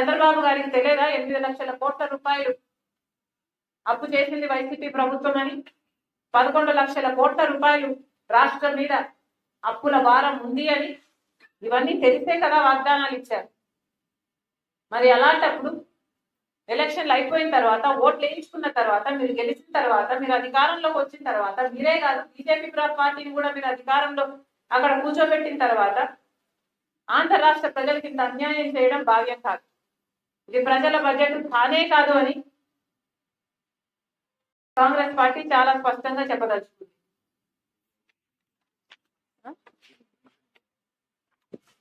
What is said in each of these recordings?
చంద్రబాబు గారికి తెలియదా? ఎనిమిది లక్షల కోట్ల రూపాయలు అప్పు చేసింది వైసీపీ ప్రభుత్వం అని? పదకొండు లక్షల కోట్ల రూపాయలు రాష్ట్రం మీద అప్పుల భారం ఉంది అని? ఇవన్నీ తెలిసే కదా వాగ్దానాలు ఇచ్చారు. మరి అలాంటప్పుడు ఎలక్షన్లు అయిపోయిన తర్వాత ఓట్లు వేయించుకున్న తర్వాత మీరు గెలిచిన తర్వాత మీరు అధికారంలోకి వచ్చిన తర్వాత మీరే కాదు బీజేపీ పార్టీని కూడా మీరు అధికారంలో అక్కడ కూర్చోబెట్టిన తర్వాత ఆంధ్ర రాష్ట్ర ప్రజలకి ఇంత అన్యాయం చేయడం భావ్యం కాదు. ఇది ప్రజల బడ్జెట్ కానే కాదు అని కాంగ్రెస్ పార్టీ చాలా స్పష్టంగా చెప్పదలుచుకుంది.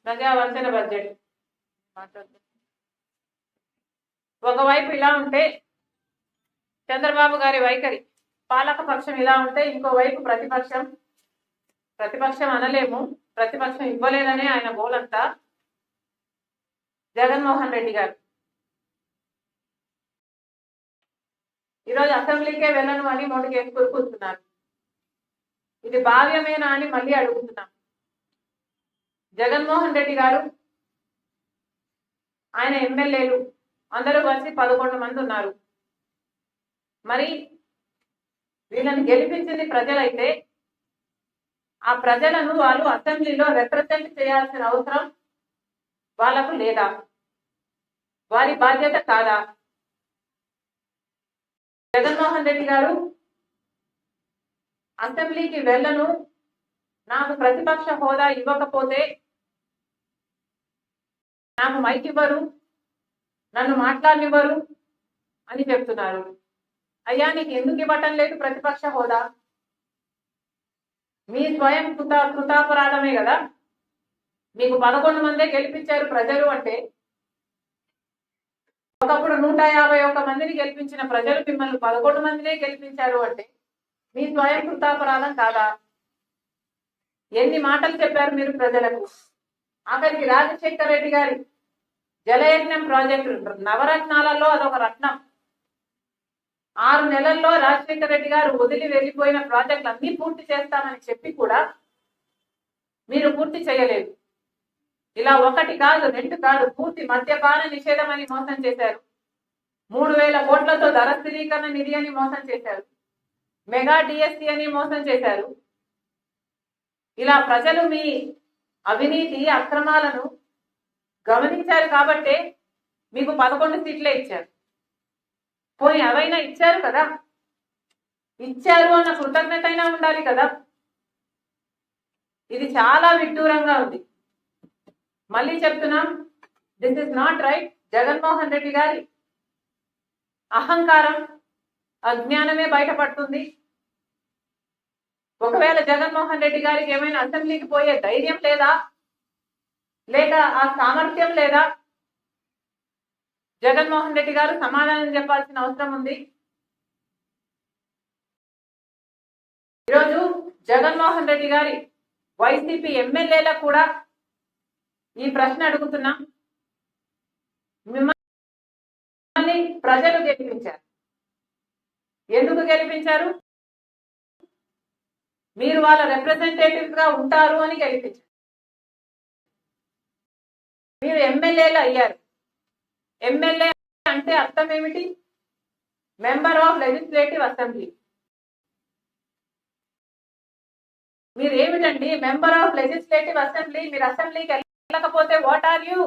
ప్రజావంచన బడ్జెట్ ఒకవైపు ఇలా ఉంటే చంద్రబాబు గారి వైఖరి పాలక పక్షం ఇలా ఉంటే ఇంకోవైపు ప్రతిపక్షం ప్రతిపక్షం అనలేము ప్రతిపక్షం ఇవ్వలేదనే ఆయన గోలంతా జగన్మోహన్ రెడ్డి గారు. ఈరోజు అసెంబ్లీకే వెళ్ళను అని మొండికి కూర్చున్నారు ఇది భావ్యమేనా అని మళ్ళీ అడుగుతున్నాం. జగన్మోహన్ రెడ్డి గారు ఆయన ఎమ్మెల్యేలు అందరూ కలిసి పదకొండు మంది ఉన్నారు. మరి వీళ్ళని గెలిపించింది ప్రజలైతే ఆ ప్రజలను వాళ్ళు అసెంబ్లీలో రిప్రజెంట్ చేయాల్సిన అవసరం వాళ్ళకు లేదా? వారి బాధ్యత కాదా? జగన్మోహన్ రెడ్డి గారు అసెంబ్లీకి వెళ్ళను. నాకు ప్రతిపక్ష హోదా ఇవ్వకపోతే నాకు మైక్ ఇవ్వరు నన్ను మాట్లాడనివ్వరు అని చెప్తున్నారు. అయ్యా నీకు ఎందుకు ఇవ్వటం లేదు ప్రతిపక్ష హోదా? మీ స్వయం కృత కృతాపరాధమే కదా. మీకు పదకొండు మందే గెలిపించారు ప్రజలు అంటే ఒకప్పుడు నూట యాభై ఒక్క మందిని గెలిపించిన ప్రజలు మిమ్మల్ని పదకొండు మందినే గెలిపించారు అంటే మీ స్వయం కృతాపరాధం కాదా? ఎన్ని మాటలు చెప్పారు మీరు ప్రజలకు? ఆఖరికి రాజశేఖర రెడ్డి గారి జలయజ్ఞం ప్రాజెక్టు నవరత్నాలలో అదొక రత్నం. ఆరు నెలల్లో రాజశేఖర రెడ్డి గారు వదిలి వెళ్ళిపోయిన ప్రాజెక్టులు అన్ని పూర్తి చేస్తామని చెప్పి కూడా మీరు పూర్తి చేయలేదు. ఇలా ఒకటి కాదు రెండు కాదు పూర్తి మద్యపాన నిషేధం అని మోసం చేశారు. మూడు వేల కోట్లతో ధర స్థిరీకరణ నిధి అని మోసం చేశారు. మెగా డిఎస్సి అని మోసం చేశారు. ఇలా ప్రజలు మీ అవినీతి అక్రమాలను గమనించారు కాబట్టే మీకు పదకొండు సీట్లే ఇచ్చారు. పోయి అవైనా ఇచ్చారు కదా? ఇచ్చారు అన్న కృతజ్ఞత అయినా ఉండాలి కదా? ఇది చాలా విడ్డూరంగా ఉంది. మళ్ళీ చెప్తున్నాం this is not right Jaganmohan Reddy గారి అహంకారం అజ్ఞానమే బయటపడుతుంది. ఒకవేళ జగన్మోహన్ రెడ్డి గారికి ఏమైనా అసెంబ్లీకి పోయే ధైర్యం లేదా లేక ఆ సామర్థ్యం లేదా జగన్మోహన్ రెడ్డి గారు సమాధానం చెప్పాల్సిన అవసరం ఉంది. ఈరోజు జగన్మోహన్ రెడ్డి గారి వైసీపీ ఎమ్మెల్యేలకు కూడా ఈ ప్రశ్న అడుగుతున్నా. మిమ్మల్ని ప్రజలు గెలిపించారు. ఎందుకు గెలిపించారు? మీరు వాళ్ళ రిప్రజెంటేటివ్గా ఉంటారు అని గెలిపించారు. మీరు ఎమ్మెల్యేలు అయ్యారు. ఎమ్మెల్యే అంటే అర్థం ఏమిటి? మెంబర్ ఆఫ్ లెజిస్లేటివ్ అసెంబ్లీ మీరు ఏమిటండి? మెంబర్ ఆఫ్ లెజిస్లేటివ్ అసెంబ్లీ మీరు అసెంబ్లీకి వెళ్ళకపోతే వాట్ ఆర్ యూ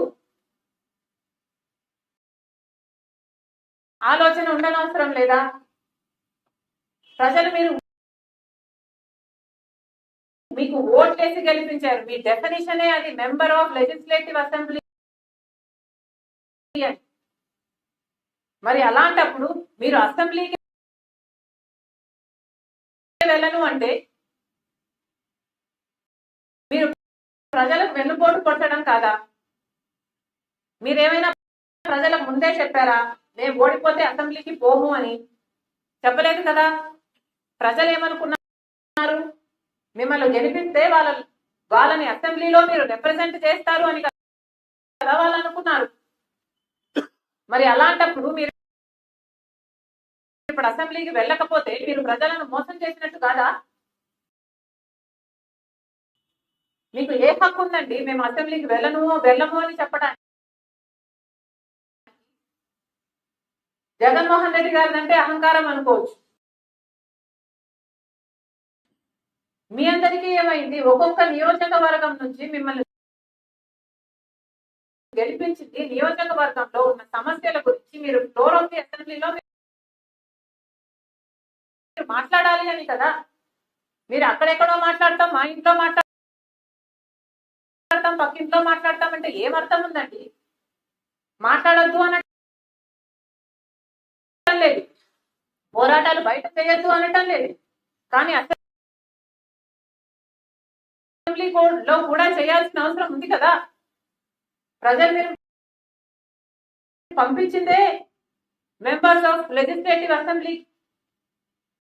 ఆలోచన ఉండనవసరం లేదా? ప్రజలు మీరు మీకు ఓట్లేసి గెలిపించారు. మీ డెఫినేషనే అది మెంబర్ ఆఫ్ లెజిస్లేటివ్ అసెంబ్లీ మరి అలాంటప్పుడు మీరు అసెంబ్లీకి వెళ్ళను అంటే ప్రజలకు వెన్నుపోటు కొట్టడం కాదా? మీరేమైనా ప్రజలకు ముందే చెప్పారా? మేము ఓడిపోతే అసెంబ్లీకి పోము అని? చెప్పలేదు కదా? ప్రజలు ఏమనుకున్నారు మిమ్మల్ని గెలిపిస్తే వాళ్ళ వాళ్ళని అసెంబ్లీలో మీరు రిప్రజెంట్ చేస్తారు అని కదా వాళ్ళు అనుకున్నారు మరి అలాంటప్పుడు మీరు ఇప్పుడు అసెంబ్లీకి వెళ్ళకపోతే మీరు ప్రజలను మోసం చేసినట్టు కాదా? మీకు ఏ హక్కు ఉందండి? మేము అసెంబ్లీకి వెళ్ళను వెళ్ళము అని చెప్పడానికి. జగన్మోహన్ రెడ్డి గారిది అంటే అహంకారం అనుకోవచ్చు. మీ అందరికీ ఏమైంది? ఒక్కొక్క నియోజకవర్గం నుంచి మిమ్మల్ని గెలిపించింది. నియోజకవర్గంలో ఉన్న సమస్యల గురించి మీరు ఫ్లోర్ ఆఫ్ ది అసెంబ్లీలో మీరు మాట్లాడాలి అని కదా? మీరు అక్కడెక్కడో మాట్లాడతాం మా ఇంట్లో మాట్లాడతాం పక్కింట్లో మాట్లాడతాం అంటే ఏం అర్థం ఉందండి? మాట్లాడొద్దు అనటం లేదు. పోరాటాలు బయట చేయొద్దు అనటం లేదు. కానీ అసెంబ్లీ లో కూడా చేయాల్సిన అవసరం ఉంది కదా? ప్రజలు మీరు పంపించిందే మెంబర్స్ ఆఫ్ లెజిస్లేటివ్ అసెంబ్లీ